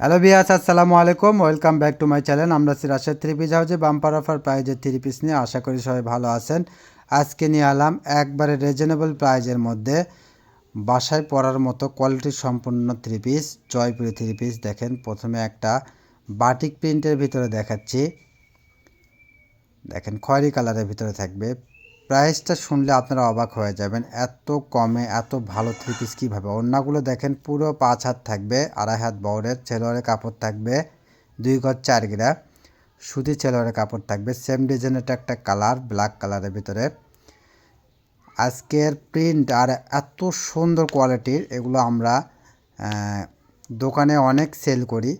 Hello বিয়াস আসসালামু আলাইকুম welcome back to my channel আমরা সিরাজের থ্রি পিস হাউজে বাম্পার অফার প্রাইজের থ্রি পিস নিয়ে আশা করি সবাই ভালো আছেন। আজকে নিয়ে এলাম একবারে রিজনেবল প্রাইজের মধ্যে বাসায় পরার মতো কোয়ালিটি সম্পূর্ণ three piece Jaipuri three piece দেখেন, প্রথমে একটা বাটিক প্রিন্টের ভিতরে দেখাচ্ছি। দেখেন, খয়েরি কালারের ভিতরে থাকবে। প্রাইসটা শুনলে আপনারা অবাক হয়ে যাবেন, এত কমে, এত ভালো থ্রি পিস কীভাবে? অন্যগুলো দেখেন, পুরো পাঁচ হাত থাকবে, আড়াই হাত বহরের ছেলোয়ারের কাপড় থাকবে, দুই ঘর চার গিরা। সুতি ছেলোয়ারের কাপড় থাকবে সেম ডিজাইনের একটা কালার ব্ল্যাক কালারের ভিতরে। আজকের প্রিন্ট আর এত সুন্দর কোয়ালিটির এগুলো আমরা দোকানে অনেক সেল করি।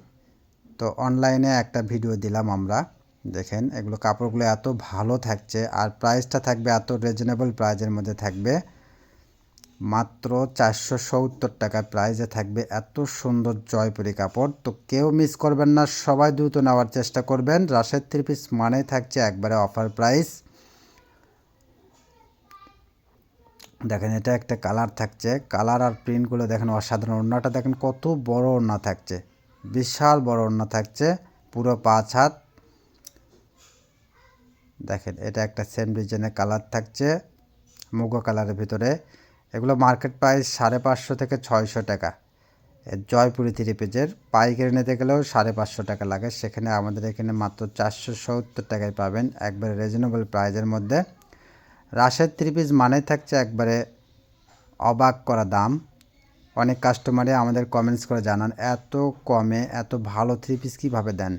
তো অনলাইনে একটা ভিডিও দিলাম আমরা। দেখেন, এগুলো কাপড়গুলো এত ভালো থাকছে আর প্রাইসটা থাকবে এত রিজনেবল প্রাইজের মধ্যে থাকবে। মাত্র চারশো সত্তর টাকা প্রাইজে থাকবে এত সুন্দর জয়পুরি কাপড়। তো কেউ মিস করবেন না, সবাই দ্রুত নেওয়ার চেষ্টা করবেন। রাশের থ্রি পিস মানেই থাকছে একবারে অফার প্রাইস দেখেন, এটা একটা কালার থাকছে। কালার আর প্রিন্টগুলো দেখেন অসাধারণ। ওড়নাটা দেখেন কত বড় ওড়না থাকছে। বিশাল বড় ওড়না থাকছে। পুরো পাঁচ হাত। দেখেন, এটা একটা সেম ডিজাইনের কালার থাকছে, মুগো কালারের ভিতরে। এগুলো মার্কেট প্রাইস সাড়ে পাঁচশো থেকে ছয়শো টাকা। জয়পুরি থ্রি পেজের পাইকারি নিতে গেলেও সাড়ে পাঁচশো টাকা লাগে। সেখানে আমাদের এখানে মাত্র চারশো সত্তর টাকায় পাবেন একবারে রিজনেবল প্রাইজের মধ্যে। রাশের থ্রি পিস মানে থাকছে একবারে অবাক করা দাম। অনেক কাস্টমারে আমাদের কমেন্টস করে জানান, এত কমে, এত ভালো থ্রি পিস কীভাবে দেন?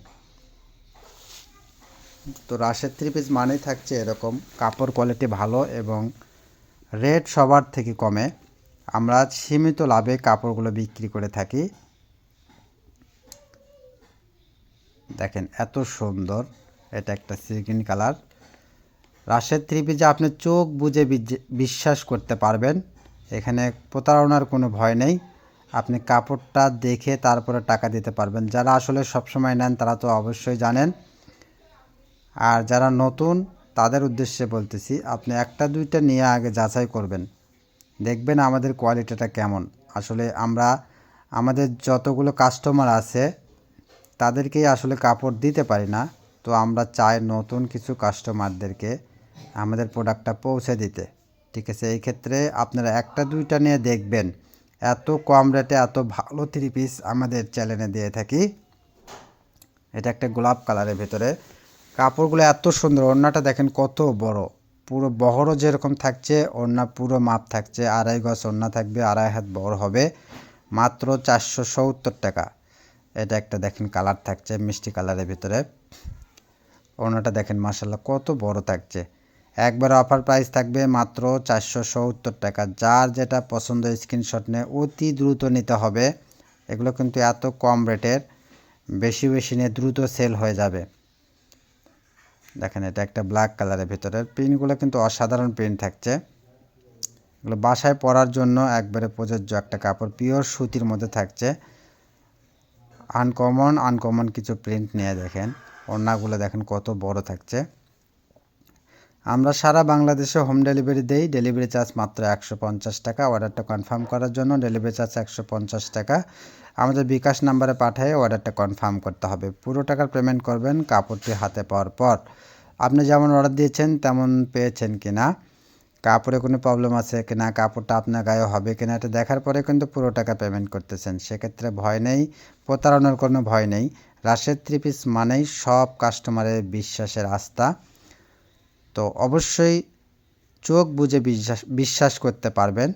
তো রাশের থ্রি পিস মানেই থাকছে এরকম, কাপড় কোয়ালিটি ভালো এবং রেট সবার থেকে কমে। আমরা সীমিত লাভে কাপড়গুলো বিক্রি করে থাকি। দেখেন, এত সুন্দর। এটা একটা সিগিন কালার রাশের থ্রি পিসে আপনি চোখ বুঝে বিশ্বাস করতে পারবেন। এখানে প্রতারণার কোনো ভয় নেই। আপনি কাপড়টা দেখে তারপরে টাকা দিতে পারবেন। যারা আসলে সবসময় নেন, তারা তো অবশ্যই জানেন। আর যারা নতুন, তাদের উদ্দেশ্যে বলতেছি, আপনি একটা, দুইটা নিয়ে আগে যাচাই করবেন। দেখবেন আমাদের কোয়ালিটিটা কেমন। আসলে আমরা, আমাদের যতগুলো কাস্টমার আছে, তাদেরকেই আসলে কাপড় দিতে পারি না। তো আমরা চাই নতুন কিছু কাস্টমারদেরকে আমাদের প্রোডাক্টটা পৌঁছে দিতে। ঠিক আছে, এই ক্ষেত্রে আপনারা একটা, দুইটা নিয়ে দেখবেন। এত কম রেটে এত ভালো থ্রি পিস আমাদের চ্যানেলে দিয়ে থাকি। এটা একটা গোলাপ কালারের ভেতরে। কাপড়গুলো এত সুন্দর, ওড়নাটা দেখেন কত বড়। পুরো বহরও যেরকম থাকছে, ওড়না পুরো মাপ থাকছে, আড়াই গজ ওড়না থাকবে, আড়াই হাত বড় হবে, মাত্র চারশো সত্তর টাকা। এটা একটা দেখেন কালার থাকছে, মিষ্টি কালারের ভিতরে। ওড়নাটা দেখেন মাসাল্লাহ কত বড় থাকছে। একবার অফার প্রাইস থাকবে মাত্র চারশো সত্তর টাকা। যার যেটা পছন্দ স্ক্রিনশট নিয়ে অতি দ্রুত নিতে হবে। এগুলো কিন্তু এত কম রেটের, বেশি বেশি নিয়ে দ্রুত সেল হয়ে যাবে। দেখেন, এটা একটা ব্ল্যাক কালারের ভিতরের প্রিন্টগুলো কিন্তু অসাধারণ প্রিন্ট থাকছে। এগুলো বাসায় পরার জন্য একবারে প্রযোজ্য একটা কাপড় পিওর সুতির মধ্যে থাকছে। আনকমন আনকমন কিছু প্রিন্ট নিয়ে দেখেন। ওড়নাগুলো দেখেন কত বড় থাকছে। আমরা সারা বাংলাদেশে হোম ডেলিভারি দেই। ডেলিভারি চার্জ মাত্র একশো পঞ্চাশ টাকা। অর্ডারটা কনফার্ম করার জন্য ডেলিভারি চার্জ একশো পঞ্চাশ টাকা। আমাদের বিকাশ নাম্বারে পাঠিয়ে অর্ডারটা কনফার্ম করতে হবে। পুরো টাকার পেমেন্ট করবেন কাপড়টি হাতে পাওয়ার পর। আপনি যেমন অর্ডার দিয়েছেন, তেমন পেয়েছেন কি না কাপড়ে কোনো প্রবলেম আছে কি না কাপড়টা আপনার গায়ে হবে কি না এটা দেখার পরে কিন্তু পুরো টাকা পেমেন্ট করতেছেন। সেক্ষেত্রে ভয় নেই। প্রতারণার কোনো ভয় নেই। রাশের থ্রি পিস মানেই সব কাস্টমারের বিশ্বাসের আস্থা। তো অবশ্যই চোখ বুঝে বিশ্বাস বিশ্বাস করতে পারবেন।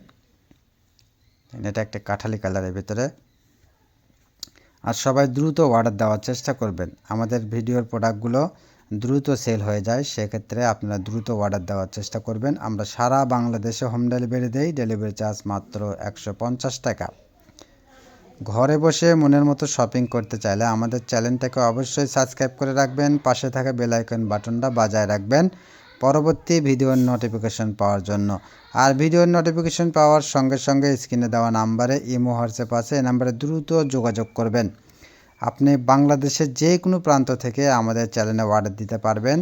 এটা একটা কাঠালি কালারের ভিতরে। আর সবাই দ্রুত অর্ডার দেওয়ার চেষ্টা করবেন। আমাদের ভিডিওর প্রোডাক্টগুলো দ্রুত সেল হয়ে যায়, সেক্ষেত্রে আপনারা দ্রুত অর্ডার দেওয়ার চেষ্টা করবেন। আমরা সারা বাংলাদেশে হোম ডেলিভারি দেই ডেলিভারি চার্জ মাত্র একশো পঞ্চাশ টাকা। ঘরে বসে মনের মতো শপিং করতে চাইলে আমাদের চ্যানেলটাকে অবশ্যই সাবস্ক্রাইব করে রাখবেন। পাশে থাকা বেল আইকন বাটনটা বাজায় রাখবেন। পরবর্তী ভিডিওর নোটিফিকেশন পাওয়ার জন্য। আর ভিডিওর নোটিফিকেশন পাওয়ার সঙ্গে সঙ্গে স্ক্রিনে দেওয়া নাম্বারে ইমো হোয়াটসঅ্যাপ আছে, এই নাম্বারে দ্রুত যোগাযোগ করবেন। আপনি বাংলাদেশের যে কোনো প্রান্ত থেকে আমাদের চ্যানেলে অর্ডার দিতে পারবেন।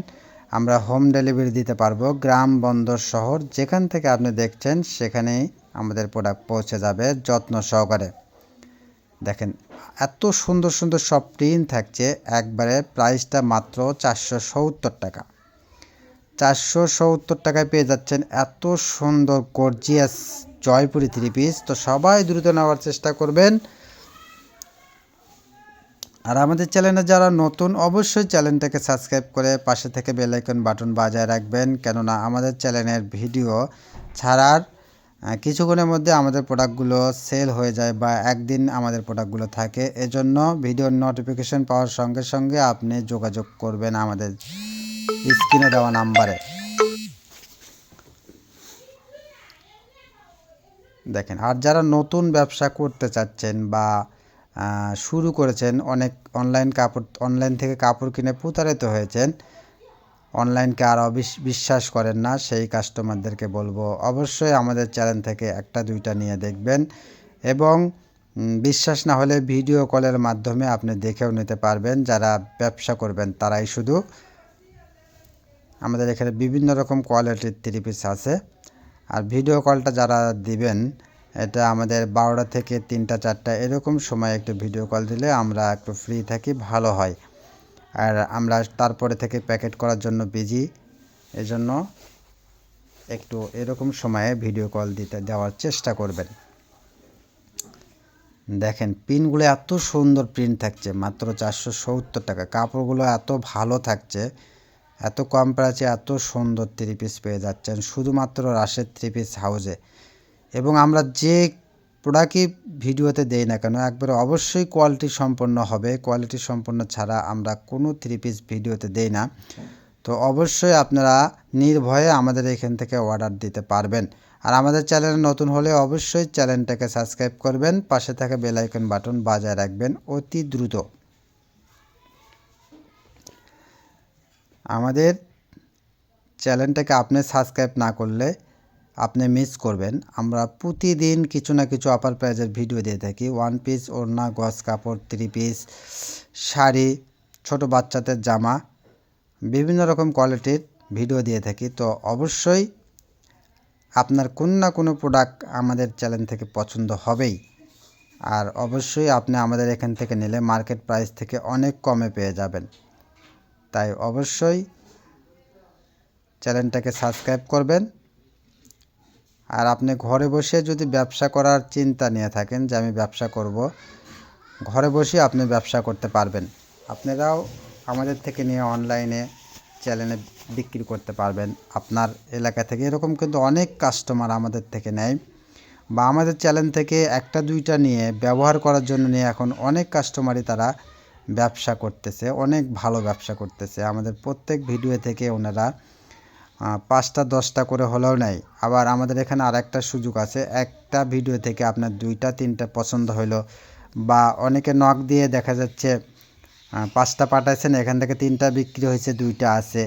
আমরা হোম ডেলিভারি দিতে পারব গ্রাম, বন্দর, শহর, যেখান থেকে আপনি দেখছেন, সেখানেই আমাদের প্রোডাক্ট পৌঁছে যাবে যত্ন সহকারে। দেখেন, এত সুন্দর সুন্দর সব প্রিন্ট থাকছে, একবারে প্রাইসটা মাত্র চারশো সত্তর টাকা। চারশো সত্তর টাকায় পেয়ে যাচ্ছেন। এত সুন্দর গর্জিয়াস জয়পুরি থ্রি পিস তো সবাই দ্রুত নেওয়ার চেষ্টা করবেন। আর আমাদের চ্যানেলে যারা নতুন, অবশ্যই চ্যানেলটাকে সাবস্ক্রাইব করে পাশে থেকে বেলাইকন বাটন বাজায় রাখবেন। কেননা আমাদের চ্যানেলের ভিডিও ছাড়ার কিছুক্ষণের মধ্যে আমাদের প্রোডাক্টগুলো সেল হয়ে যায় বা একদিন আমাদের প্রোডাক্টগুলো থাকে। এজন্য ভিডিওর নোটিফিকেশন পাওয়ার সঙ্গে সঙ্গে আপনি যোগাযোগ করবেন আমাদের। স্ক্রিনে দেওয়া নাম্বারে। দেখেন, আর যারা নতুন ব্যবসা করতে চাচ্ছেন বা শুরু করেছেন, অনেক অনলাইন কাপড় অনলাইন থেকে কাপড় কিনে প্রতারিত হয়েছেন অনলাইনকে আর বিশ্বাস করেন না, সেই কাস্টমারদেরকে বলব, অবশ্যই আমাদের চ্যানেল থেকে একটা, দুইটা নিয়ে দেখবেন এবং বিশ্বাস না হলে ভিডিও কলের মাধ্যমে আপনি দেখেও নিতে পারবেন, যারা ব্যবসা করবেন তারাই শুধু আমাদের এখানে বিভিন্ন রকম কোয়ালিটির থ্রি পিস আছে। আর ভিডিও কলটা যারা দিবেন, এটা আমাদের বারোটা থেকে তিনটা, চারটা এরকম সময় একটু ভিডিও কল দিলে আমরা একটু ফ্রি থাকি, ভালো হয়। আর আমরা তারপরে থেকে প্যাকেট করার জন্য বিজি এজন্য একটু এরকম সময়ে ভিডিও কল দিতে, দেওয়ার চেষ্টা করবেন। দেখেন পিনগুলো এত সুন্দর প্রিন্ট থাকছে, মাত্র চারশো সত্তর টাকা। কাপড়গুলো এত ভালো থাকছে। এত কম প্রাইসে এত সুন্দর থ্রি পিস পেয়ে যাচ্ছেন, শুধুমাত্র রাশের থ্রি পিস হাউসে এবং আমরা যে প্রোডাক্টই ভিডিওতে দেই না কেন, একবারে অবশ্যই কোয়ালিটি সম্পন্ন হবে। কোয়ালিটি সম্পন্ন ছাড়া আমরা কোনো থ্রি পিস ভিডিওতে দেই না। তো অবশ্যই আপনারা নির্ভয়ে আমাদের এখান থেকে অর্ডার দিতে পারবেন। আর আমাদের চ্যানেল নতুন হলে অবশ্যই চ্যানেলটাকে সাবস্ক্রাইব করবেন, পাশে থাকা বেল আইকন বাটন বাজায় রাখবেন অতি দ্রুত। আমাদের চ্যানেলটাকে আপনি সাবস্ক্রাইব না করলে আপনি মিস করবেন। আমরা প্রতিদিন কিছু না কিছু আপার প্রাইজের ভিডিও দিয়ে থাকি। ওয়ান পিস ওড়না, গজ, কাপড় থ্রি পিস শাড়ি, ছোট বাচ্চাদের জামা, বিভিন্ন রকম কোয়ালিটির ভিডিও দিয়ে থাকি। তো অবশ্যই আপনার কোনো না কোনো প্রোডাক্ট আমাদের চ্যানেল থেকে পছন্দ হবেই। আর অবশ্যই আপনি আমাদের এখান থেকে নিলে মার্কেট প্রাইস থেকে অনেক কমে পেয়ে যাবেন। তাই অবশ্যই চ্যানেলটাকে সাবস্ক্রাইব করবেন। আর আপনি ঘরে বসে যদি ব্যবসা করার চিন্তা নিয়ে থাকেন যে আমি ব্যবসা করব, ঘরে বসে আপনি ব্যবসা করতে পারবেন। আপনারাও আমাদের থেকে নিয়ে অনলাইনে চ্যানেলে বিক্রি করতে পারবেন। আপনার এলাকা থেকে এরকম কিন্তু অনেক কাস্টমার আমাদের থেকে নেয় বা আমাদের চ্যানেল থেকে একটা দুইটা নিয়ে, ব্যবহার করার জন্য নিয়ে এখন অনেক কাস্টমারই তারা ব্যবসা করতেছে, অনেক ভালো ব্যবসা করতেছে। আমাদের প্রত্যেক ভিডিও থেকে ওনারা পাঁচটা, দশটা করে হলেও নেয় আবার আমাদের এখানে আর একটা সুযোগ আছে, একটা ভিডিও থেকে আপনার দুইটা, তিনটা পছন্দ হলো বা অনেকে নখ দিয়ে দেখা যাচ্ছে পাঁচটা পাঠাইছেন, এখান থেকে তিনটা বিক্রি হয়েছে, দুইটা আছে।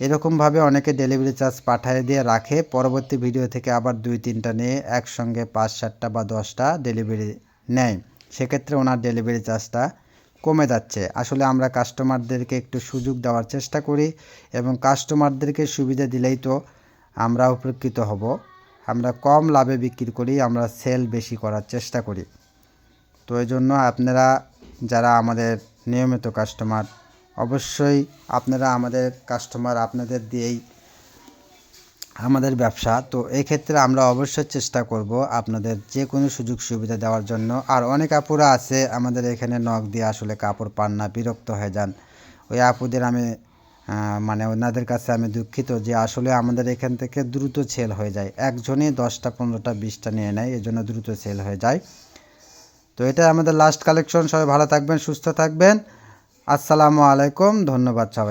এরকমভাবে অনেকে ডেলিভারি চার্জ পাঠিয়ে দিয়ে রাখে, পরবর্তী ভিডিও থেকে আবার দুই, তিনটা নিয়ে একসঙ্গে পাঁচ, সাতটা বা দশটা ডেলিভারি নেয়। সেক্ষেত্রে ওনার ডেলিভারি চার্জটা কমে যাচ্ছে। আসলে আমরা কাস্টমারদেরকে একটু সুযোগ দেওয়ার চেষ্টা করি এবং কাস্টমারদেরকে সুবিধা দিলেই তো আমরা উপকৃত হব। আমরা কম লাভে বিক্রি করি, আমরা সেল বেশি করার চেষ্টা করি। তো এই জন্য আপনারা যারা আমাদের নিয়মিত কাস্টমার অবশ্যই আপনারা আমাদের কাস্টমার আপনাদের দিয়েই আমাদের ব্যবসা, তো এই ক্ষেত্রে আমরা অবশ্যই চেষ্টা করব আপনাদের যে কোনো সুযোগ সুবিধা দেওয়ার জন্য। আর অনেক আপুরা আছে, আমাদের এখানে নখ দিয়ে আসলে কাপড় পান না, বিরক্ত হয়ে যান। ওই আপুদের আমি মানে ওনাদের কাছে আমি দুঃখিত যে আসলে আমাদের এখান থেকে দ্রুত সেল হয়ে যায়। একজনই দশটা, পনেরোটা, বিশটা নিয়ে নেয় এই জন্য দ্রুত সেল হয়ে যায়। তো এটা আমাদের লাস্ট কালেকশন সবাই ভালো থাকবেন, সুস্থ থাকবেন। আসসালামু আলাইকুম, ধন্যবাদ সবাই